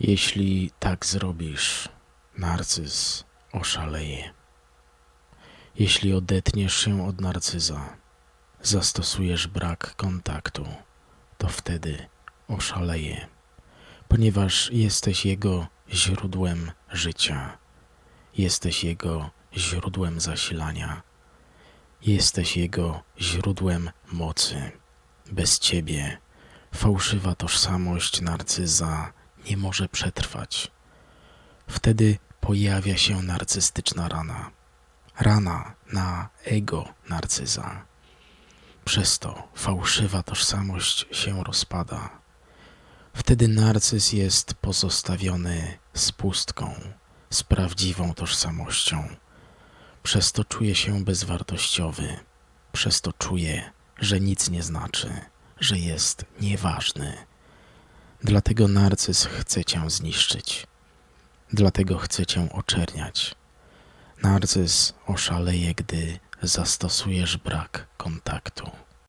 Jeśli tak zrobisz, narcyz oszaleje. Jeśli odetniesz się od narcyza, zastosujesz brak kontaktu, to wtedy oszaleje, ponieważ jesteś jego źródłem życia, jesteś jego źródłem zasilania, jesteś jego źródłem mocy. Bez ciebie fałszywa tożsamość narcyza nie może przetrwać. Wtedy pojawia się narcystyczna rana. Rana na ego narcyza. Przez to fałszywa tożsamość się rozpada. Wtedy narcyz jest pozostawiony z pustką, z prawdziwą tożsamością. Przez to czuje się bezwartościowy. Przez to czuje, że nic nie znaczy, że jest nieważny. Dlatego narcyz chce cię zniszczyć. Dlatego chce cię oczerniać. Narcyz oszaleje, gdy zastosujesz brak kontaktu.